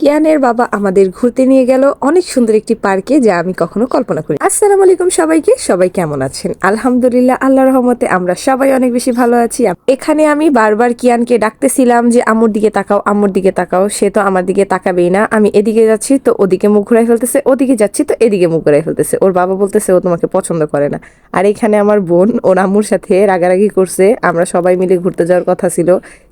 কিয়ানের বাবা আমাদের ঘুরতে নিয়ে গেল অনেক সুন্দর একটি পার্কে যা আমি কখনো কল্পনা করি আসসালামু আলাইকুম সবাইকে, সবাই কেমন আছেন? আলহামদুলিল্লাহ আল্লাহ রহমতে আমরা সবাই অনেক বেশি ভালো আছি। এখানে আমি বারবার কিয়ানকে ডাকতেছিলাম যে, আম্মুর দিকে তাকাও, আম্মুর দিকে তাকাও। সে তো আমার দিকে তাকাবেই না। আমি এদিকে যাচ্ছি, তো ওদিকে মুখ ঘুরাই ফেলতেছে। ওদিকে যাচ্ছি, তো এদিকে মুখ ঘুরাই ফেলতেছে। ওর বাবা বলতেছে, ও তোমাকে পছন্দ করে না। আর এখানে আমার বোন, ওর আম্মুর সাথে রাগারাগি করছে। আমরা সবাই মিলে ঘুরতে যাওয়ার কথা ছিল।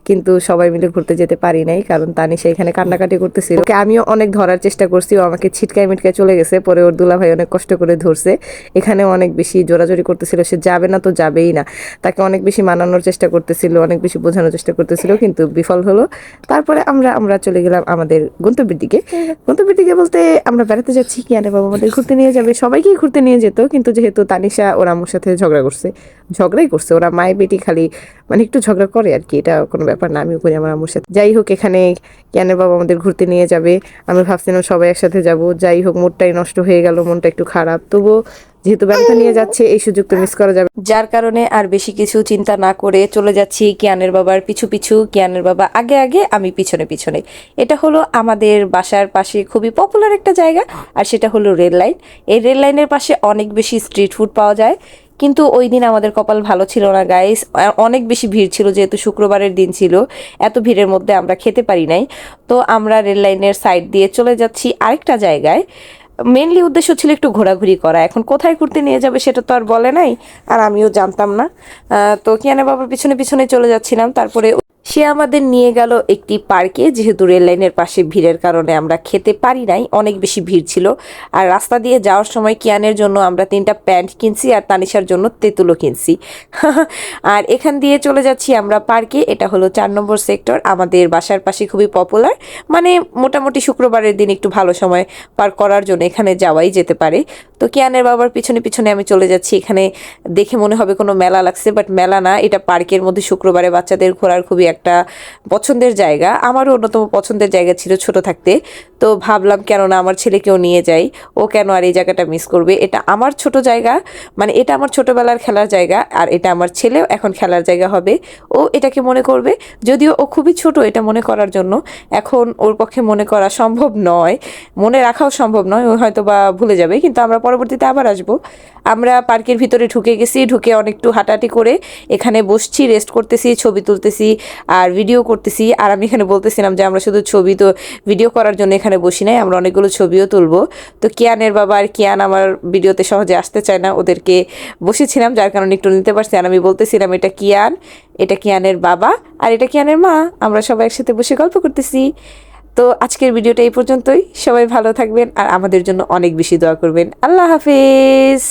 কিন্তু সবাই মিলে ঘুরতে যেতে পারি নাই, কারণ তানিশা এখানে কান্নাকাটি করতেছিল। ওকে আমিও অনেক ধরার চেষ্টা করছি, ও আমাকে ছিটকায় মিটকায় চলে গেছে, পরে ওর দুলা ভাই অনেক কষ্ট করে ধরছে। এখানে অনেক বেশি জোরাজোরি করতেছিল, সে যাবে না তো যাবেই না। তাকে অনেক বেশি মানানোর চেষ্টা করতেছিল, অনেক বেশি বোঝানোর চেষ্টা করতেছিল, কিন্তু বিফল হলো। তারপরে আমরা আমরা চলে গেলাম আমাদের গন্তব্যের দিকে। গন্তব্যের দিকে বলতে আমরা বেড়াতে যাচ্ছি কি আনে বাবা আমাদের ঘুরতে নিয়ে যাবে। সবাইকেই ঘুরতে নিয়ে যেত, কিন্তু যেহেতু তানিশা ওর আমার সাথে ঝগড়া করছে। ঝগড়াই করছে। ওরা মায়ের বেটি খালি মানে একটু ঝগড়া করে আর কি, এটা কোনো ব্যাপার না, আমিও করি আমার আম্মুর সাথে। যাই হোক, এখানে জ্ঞানের বাবা আমাদের ঘুরতে নিয়ে যাবে। আমি ভাবছিলাম সবাই একসাথে যাব। যাই হোক, মুডটাই নষ্ট হয়ে গেল, মনটা একটু খারাপ। তবুও যেহেতু বেড়াতে নিয়ে যাচ্ছে, এই সুযোগ তো মিস করা যাবে। যার কারণে আর বেশি কিছু চিন্তা না করে চলে যাচ্ছি কিয়ানের বাবার পিছু পিছু। কিয়ানের বাবা আগে আগে, আমি পিছনে পিছনে। এটা হলো আমাদের বাসার পাশে খুবই পপুলার একটা জায়গা, আর সেটা হলো রেল লাইন। এই রেল লাইনের পাশে অনেক বেশি স্ট্রিট ফুড পাওয়া যায়। কিন্তু ওই দিন আমাদের কপাল ভালো ছিল না গাইস অনেক বেশি ভিড় ছিল, যেহেতু শুক্রবারের দিন ছিল। এত ভিড়ের মধ্যে আমরা খেতে পারি নাই। তো আমরা রেল লাইনের সাইড দিয়ে চলে যাচ্ছি আরেকটা জায়গায়। মেনলি উদ্দেশ্য ছিল একটু ঘোরাঘুরি করা। এখন কোথায় ঘুরতে নিয়ে যাবে সেটা তো আর বলে নাই, আর আমিও জানতাম না। তো কিয়ানা বাবার পিছনে পিছনে চলে যাচ্ছিলাম, তারপরে সে আমাদের নিয়ে গেল একটি পার্কে, যেহেতু রেল লাইনের পাশে ভিড়ের কারণে আমরা খেতে পারি নাই, অনেক বেশি ভিড় ছিল। আর রাস্তা দিয়ে যাওয়ার সময় কিয়ানের জন্য আমরা তিনটা প্যান্ট কিনছি আর তানিশার জন্য তেঁতুলও কিনছি। আর এখান দিয়ে চলে যাচ্ছি আমরা পার্কে, এটা হলো চার নম্বর সেক্টর। আমাদের বাসার পাশে খুবই পপুলার মানে মোটামুটি শুক্রবারের দিন একটু ভালো সময় পার করার জন্য এখানে যাওয়াই যেতে পারে। তো কিয়ানের বাবার পিছনে পিছনে আমি চলে যাচ্ছি, এখানে দেখে মনে হবে কোনো মেলা লাগছে বাট মেলা না, এটা পার্কের মধ্যে শুক্রবারে বাচ্চাদের ঘোরার খুবই একটা পছন্দের জায়গা। আমারও অন্যতম পছন্দের জায়গা ছিল ছোট থাকতে। তো ভাবলাম কেন না আমার ছেলেকেও নিয়ে যাই। ও কেন আর এই জায়গাটা মিস করবে? এটা আমার ছোট জায়গা। মানে এটা আমার ছোটবেলার খেলার জায়গা, আর এটা আমার ছেলেও এখন খেলার জায়গা হবে। ও এটাকে মনে করবে। যদিও ও খুবই ছোট এটা মনে করার জন্য। এখন ওর পক্ষে মনে করা সম্ভব নয়। মনে রাখাও সম্ভব নয়। ও হয়তো বা ভুলে যাবে। কিন্তু আমরা পরবর্তীতে আবার আসব। আমরা পার্কের ভিতরে ঢুকে গেছি। ঢুকে অনেকটু হাঁটাহাঁটি করে এখানে বসছি রেস্ট করতেছি, ছবি তুলতেছি। আর ভিডিও করতেছি। আর আমি এখানে বলতেছিলাম যে আমরা শুধু ছবি তো ভিডিও করার জন্য এখানে বসি নাই, আমরা অনেকগুলো ছবিও তুলবো। তো কিয়ানের বাবা আর কিয়ান আমার ভিডিওতে সহজে আসতে চায় না, ওদেরকে বসেছিলাম, যার কারণে একটু নিতে পারছি আর আমি বলতেছিলাম, এটা কিয়ান, এটা কিয়ানের বাবা আর এটা কিয়ানের মা, আমরা সবাই একসাথে বসে গল্প করতেছি। তো আজকের ভিডিওটা এই পর্যন্তই। সবাই ভালো থাকবেন আর আমাদের জন্য অনেক বেশি দোয়া করবেন। আল্লাহ হাফেজ।